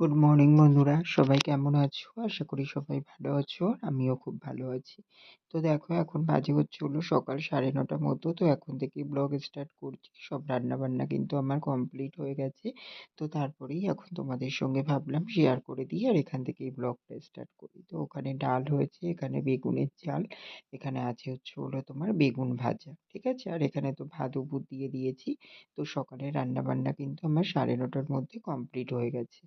Good morning বন্ধুরা। সবাই কেমন আছো? আশা করি সবাই ভালো আছো আমিও খুব ভালো আছি। তো দেখো, এখন বাজে হচ্ছে হলো সকাল সাড়ে নটার মতো। তো এখন থেকেই ব্লগ স্টার্ট করছি। সব রান্না বান্না কিন্তু আমার কমপ্লিট হয়ে গেছে। তো তারপরেই এখন তোমাদের সঙ্গে ভাবলাম শেয়ার করে দিই আর এখান থেকেই ব্লগটা স্টার্ট করি। তো ওখানে ডাল হয়েছে, এখানে বেগুনের চাল, এখানে আছে হচ্ছে হলো তোমার বেগুন ভাজা, ঠিক আছে? আর এখানে তো ভাত উপর দিয়ে দিয়েছি। তো সকালে রান্না বান্না কিন্তু আমার সাড়ে নটার মধ্যে কমপ্লিট হয়ে গেছে।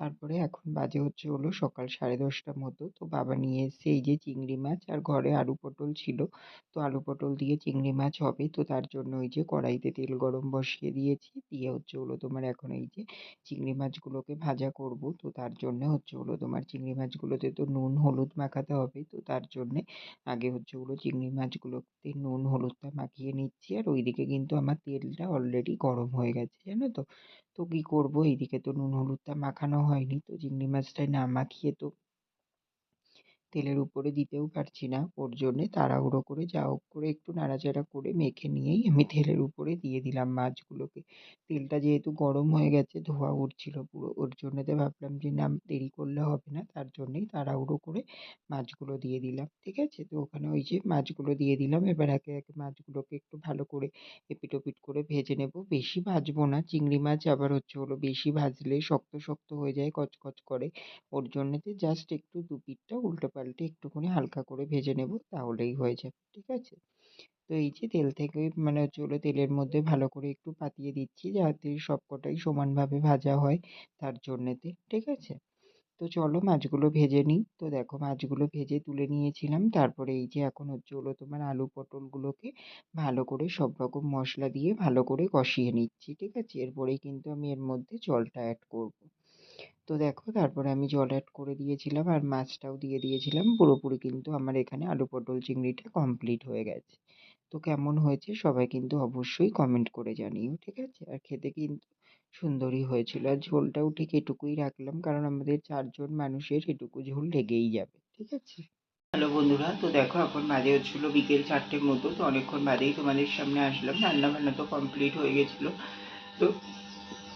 তারপরে এখন বাজে হচ্ছে হলো সকাল সাড়ে দশটার মতো। তো বাবা নিয়ে এসছে এই যে চিংড়ি মাছ আর ঘরে আলু পটল ছিল। তো আলু পটল দিয়ে চিংড়ি মাছ হবে। তো তার জন্য ওই যে কড়াইতে তেল গরম বসিয়ে দিয়েছি। দিয়ে হচ্ছে হলো তোমার এখন এই যে চিংড়ি মাছগুলোকে ভাজা করব। তো তার জন্য হচ্ছে হলো তোমার চিংড়ি মাছগুলোতে তো নুন, হলুদ মাখাতে হবে। তো তার জন্যে আগে হচ্ছে হলো চিংড়ি মাছগুলোতে নুন, হলুদটা মাখিয়ে নিচ্ছি। আর ওইদিকে কিন্তু আমার তেলটা অলরেডি গরম হয়ে গেছে, জানো তো? তো কী করব? এইদিকে তো নুন, হলুদটা মাখানো হয়নি। তো চিংড়ি মাছটায় না মাখিয়ে তো তেলের উপরে দিতেও পারছি না ওর জন্যে। তাড়াহুড়ো করে যা হোক করে একটু নাড়াচাড়া করে মেখে নিয়েই আমি তেলের উপরে দিয়ে দিলাম মাছগুলোকে। তেলটা যেহেতু গরম হয়ে গেছে, ধোঁয়া উঠছিল পুরো, ওর জন্যতে ভাবলাম যে না, দেরি করলে হবে না, তার জন্যেই তাড়াহুড়ো করে মাছগুলো দিয়ে দিলাম, ঠিক আছে? তো ওখানে ওই যে মাছগুলো দিয়ে দিলাম, এবার একে একে মাছগুলোকে একটু ভালো করে এপিট ওপিট করে ভেজে নেব। বেশি ভাজবো না, চিংড়ি মাছ আবার হচ্ছে হলো বেশি ভাজলে শক্ত শক্ত হয়ে যায়, কচকচ করে। ওর জন্যেতে জাস্ট একটু দু পিঠটা উল্টে পাল্টে একটুখানি হালকা করে ভেজে নেব, তাহলেই হয়ে যাবে, ঠিক আছে? তো এই যে তেল থেকে মানে হলো তেলের মধ্যে ভালো করে একটু পাতিয়ে দিচ্ছি, যাতে সবকটাই সমানভাবে ভাজা হয় তার জন্যেতে, ঠিক আছে? তো চলো মাছগুলো ভেজে নিই। তো দেখো মাছগুলো ভেজে তুলে নিয়েছিলাম, তারপরে এই যে এখন হচ্ছে হলো তোমার আলু পটলগুলোকে ভালো করে সব রকম মশলা দিয়ে ভালো করে কষিয়ে নিচ্ছি, ঠিক আছে? এরপরেই কিন্তু আমি এর মধ্যে জলটা অ্যাড করব। তো দেখো তারপরে আমি জল অ্যাড করে দিয়েছিলাম আর মাছটাও দিয়ে দিয়েছিলাম। পুরোপুরি কিন্তু আমার এখানে আলু পটল চিংড়িটা কমপ্লিট হয়ে গেছে। তো কেমন হয়েছে সবাই কিন্তু অবশ্যই কমেন্ট করে জানিও, ঠিক আছে? আর খেতে কিন্তু সুন্দরই হয়েছিল। আর ঝোলটাও ঠিক এটুকুই রাখলাম, কারণ আমাদের চারজন মানুষের এটুকু ঝোল লেগেই যাবে, ঠিক আছে? হ্যালো বন্ধুরা, তো দেখো এখন বাজে হচ্ছিল বিকেল চারটের মতো, তো অনেকক্ষণ বাদেই তোমাদের সামনে আসলাম। রান্না বান্না তো কমপ্লিট হয়ে গেছিল। তো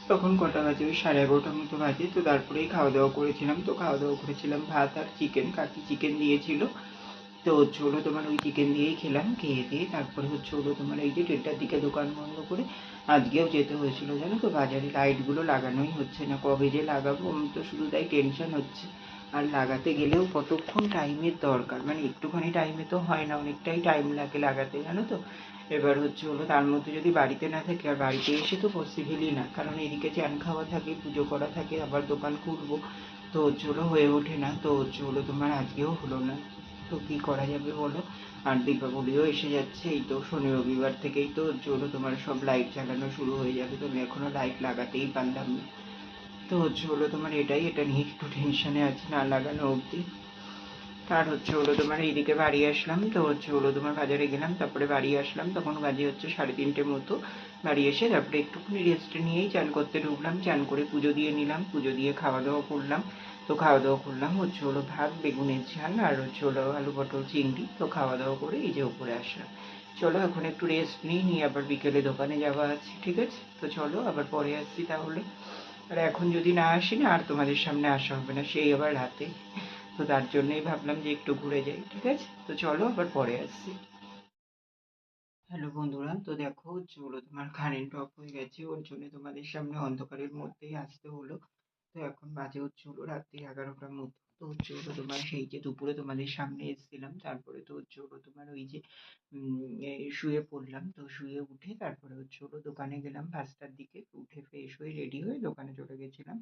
তখন কটা বাজে? ওই সাড়ে এগারোটার মতো বাজে। তো তারপরেই খাওয়া দাওয়া করেছিলাম। তো খাওয়া দাওয়া করেছিলাম ভাত আর চিকেন কাকি চিকেন দিয়েছিল। তো হচ্ছে হলো তোমার ওই চিকেন দিয়েই খেলাম, খেয়ে দিয়ে তারপরে হচ্ছে হলো তোমার এই যে দেড়টার দিকে দোকান বন্ধ করে আজকেও যেতে হয়েছিল, জানো তো? বাজারে লাইটগুলো লাগানোই হচ্ছে না। কবে যে লাগাবো আমি তো শুধু তাই টেনশন হচ্ছে। আর লাগাতে গেলেও কতক্ষণ টাইমের দরকার? মানে একটুখানি টাইমে তো হয় না, অনেকটাই টাইম লাগে লাগাতে, জানো তো? এবার হচ্ছে হলো তার মধ্যে যদি বাড়িতে না থাকে, আর বাড়িতে এসে তো পসিবলই না। কারণ এদিকে চান খাওয়া থাকে, পুজো করা থাকে, আবার দোকান খুলবো, তো হচ্ছে হলো হয়ে ওঠে না। তো হচ্ছে হলো তোমার আজকেও হলো না। তো কী করা যাবে বলো? আর দীপাবলিও এসে যাচ্ছে, এই তো শনি রবিবার থেকেই তো হচ্ছে হলো তোমার সব লাইট জ্বালানো শুরু হয়ে যাবে। তুমি এখনও লাইট লাগাতেই পারলাম না। তো হচ্ছে হলো তোমার এটাই, এটা নিয়ে একটু টেনশনে আছে না লাগানো অবধি। আর হচ্ছে হলো তোমার এইদিকে বাড়ি আসলাম, তো হচ্ছে হলো তোমার বাজারে গেলাম, তারপরে বাড়ি আসলাম, তখন বাজে হচ্ছে সাড়ে তিনটে মতো। বাড়ি এসে তারপরে একটুখানি রেস্ট নিয়েই চান করতে ঢুকলাম, চান করে পুজো দিয়ে নিলাম, পুজো দিয়ে খাওয়া দাওয়া করলাম। তো খাওয়া দাওয়া করলাম, হচ্ছে হলো ভাত, বেগুনের ঝাল আর হচ্ছে হলো আলু পটল চিংড়ি, তো খাওয়া দাওয়া করে এই যে উপরে আসলাম। চলো এখন একটু রেস্ট নিই, নিয়ে আবার বিকেলে দোকানে যাওয়া আছে, ঠিক আছে? তো চলো আবার পরে আসছি তাহলে। আর এখন যদি না আসি না, আর তোমাদের সামনে আসা হবে না, সেই আবার রাতে। তো তার জন্যই ভাবলাম যে একটু ঘুরে যাই, ঠিক আছে? তো চলো আবার পরে আসছি। হ্যালো বন্ধুরা, তো দেখো, চলো তোমার কারেন্ট অফ হয়ে গেছে, ওর জন্য তোমাদের সামনে অন্ধকারের মধ্যেই আসতে হলো। তো এখন বাজে হচ্ছে হলো রাত্রি এগারোটার মতো তো হচ্ছে হলো তোমার সেই যে দুপুরে তোমাদের সামনে এসেছিলাম তারপরে তো হচ্ছে হলো তোমার ওই যে শুয়ে পড়লাম। তো শুয়ে উঠে তারপরে হচ্ছে হলো দোকানে গেলাম পাঁচটার দিকে। উঠে ফ্রেশ হয়ে রেডি হয়ে দোকানে চলে গেছিলাম।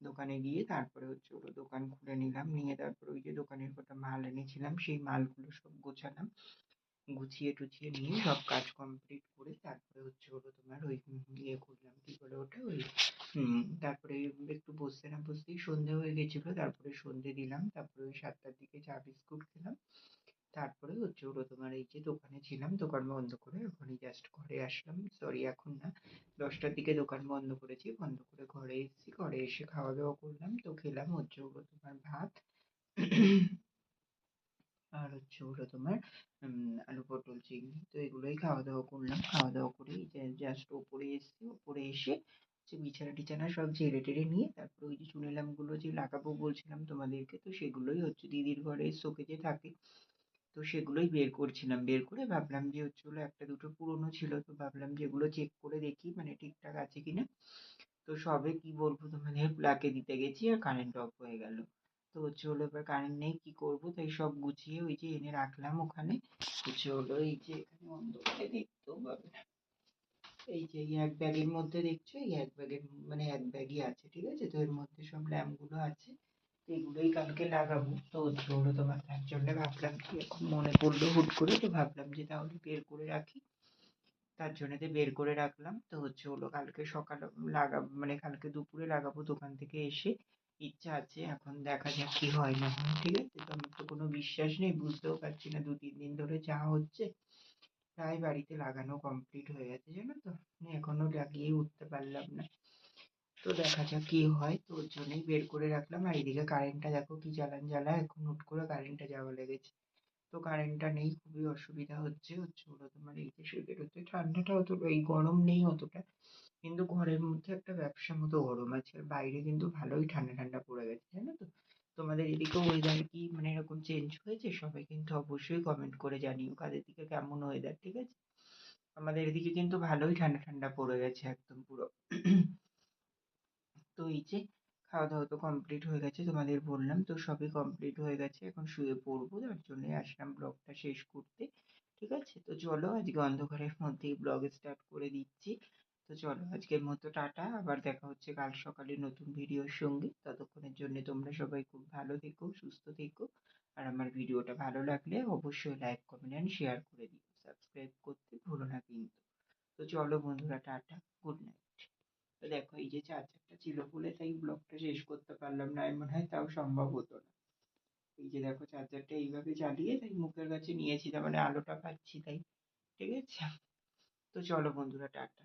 দোকানে গিয়ে তারপরে হচ্ছে হলো দোকান খুলে নিলাম। নিয়ে তারপরে ওই যে দোকানের কটা মাল এনেছিলাম সেই মালগুলো সব গোছালাম। গুছিয়ে টুছিয়ে নিয়ে সব কাজ কমপ্লিট করে তারপরে হচ্ছে হলো তোমার ওই ইয়ে করলাম, কী বলে ওটা ওই তারপরে একটু বসতে না বসতেই সন্ধে হয়ে গেছিল, তারপরে সন্ধে দিলাম, তারপরে ওই সাতটার দিকে চা, বিস্কুট খেলাম, তারপরে হচ্ছে হলো তোমার এই যে দোকানে ছিলাম, দোকান বন্ধ করে ওখানে জাস্ট ঘরে আসলাম সরি এখন না, দশটার দিকে দোকান বন্ধ করেছি, বন্ধ করে ঘরে এসেছি, ঘরে এসে খাওয়া দাওয়া করলাম, তো খেলাম হচ্ছে হলো তোমার ভাত আর হচ্ছে হলো তোমার আলু পটল, চিংড়ি, তো এগুলোই খাওয়া দাওয়া করলাম। খাওয়া দাওয়া করে জাস্ট ওপরে এসেছি, ওপরে এসে হচ্ছে বিছানা টিছানা সব ঝেড়ে টেড়ে নিয়ে তারপর ওই যে চুনি ল্যাম্পগুলো যে লাগাবো বলছিলাম তোমাদেরকে, তো সেগুলোই হচ্ছে দিদির ঘরে শোকেজে থাকে, তো সেগুলোই বের করছিলাম। বের করে ভাবলাম যে হচ্ছে হলো একটা দুটো পুরনো ছিল, তো ভাবলাম যে এগুলো চেক করে দেখি মানে ঠিকঠাক আছে কিনা। তো সবে কি বলব তোমাদের প্লাকে দিতে গেছি আর কারেন্ট অফ হয়ে গেল। তো হচ্ছে হলো এবার কারেন্ট নেই, কি করব? তাই সব গুছিয়ে ওই যে এনে রাখলাম ওখানে। হচ্ছে হলো এই যে এখানে অন্ধকারে দেখতেও পাবে এই যে এই এক ব্যাগের মধ্যে দেখছ? এই এক ব্যাগের মানে এক ব্যাগই আছে, ঠিক আছে? তো এর মধ্যে সব ল্যাম্পগুলো আছে। এগুলোই কালকে লাগাবো। তো হচ্ছে হলো তোমার তার জন্য ভাবলাম কি, এখন মনে পড়ল হুট করে, তো ভাবলাম যে তাহলে বের করে রাখি। তার জন্যতে বের করে রাখলাম। তো হচ্ছে, হলো কালকে সকালে লাগাবো মানে কালকে দুপুরে লাগাবো দোকান থেকে এসে। ইচ্ছা আছে, এখন দেখা যাক কি হয় না হয়, ঠিক আছে? তো আমার তো কোনো বিশ্বাস নেই, বুঝতেও পারছি না দু, তিন দিন ধরে যা হচ্ছে প্রায় বাড়িতে লাগানো কমপ্লিট হয়ে গেছে, জানো তো? মানে এখনও লাগিয়ে উঠতে পারলাম না। তো দেখা যাক কি হয়, তো ওর জন্যই বের করে রাখলাম। আর এদিকে কারেন্টটা দেখো কি জ্বালান জ্বালা, এখন হুট করে কারেন্টটা যাওয়া লেগেছে। তো কারেন্টটা নেই, খুবই অসুবিধা হচ্ছে হচ্ছে হলো তোমার এই যে বেরোতে ঠান্ডাটা অতটা এই গরম নেই অতটা। কিন্তু ঘরের মধ্যে একটা ব্যবসা মতো গরম আছে। আর বাইরে কিন্তু ভালোই ঠান্ডা ঠান্ডা পড়ে গেছে জানো তো? তোমাদের এদিকেও ওয়েদার কি মানে এরকম চেঞ্জ হয়েছে? সবাই কিন্তু অবশ্যই কমেন্ট করে জানিও কাদের দিকে কেমন ওয়েদার ঠিক আছে? আমাদের এদিকে কিন্তু ভালোই ঠান্ডা ঠান্ডা পড়ে গেছে একদম পুরো। তো এই যে খাওয়া দাওয়া তো কমপ্লিট হয়ে গেছে তোমাদের বললাম, তো সবই কমপ্লিট হয়ে গেছে, এখন শুয়ে পড়ব, তার জন্যই আসলাম ব্লগটা শেষ করতে, ঠিক আছে? তো চলো আজকে অন্ধকারের মধ্যেই ব্লগ স্টার্ট করে দিচ্ছি। তো চলো আজকের মতো টাটা। আবার দেখা হচ্ছে কাল সকালে নতুন ভিডিওর সঙ্গে। ততক্ষণের জন্য তোমরা সবাই খুব ভালো থেকো, সুস্থ থেকো। আর আমার ভিডিওটা ভালো লাগলে অবশ্যই লাইক, কমেন্ট অ্যান্ড শেয়ার করে দিও। সাবস্ক্রাইব করতে ভুলো না কিন্তু। তো চলো বন্ধুরা, টাটা, গুড নাইট। তো দেখো, এই যে চার্জারটা ছিল বলে তাই ব্লগটা শেষ করতে পারলাম না। মনে হয় তাও সম্ভব হতো না। এই যে দেখো চার্জারটা এইভাবে চালিয়ে তাই মুখের কাছে নিয়েছি, তার মানে আলোটা পাচ্ছি তাই। ঠিক আছে? তো চলো বন্ধুরা, টাটা।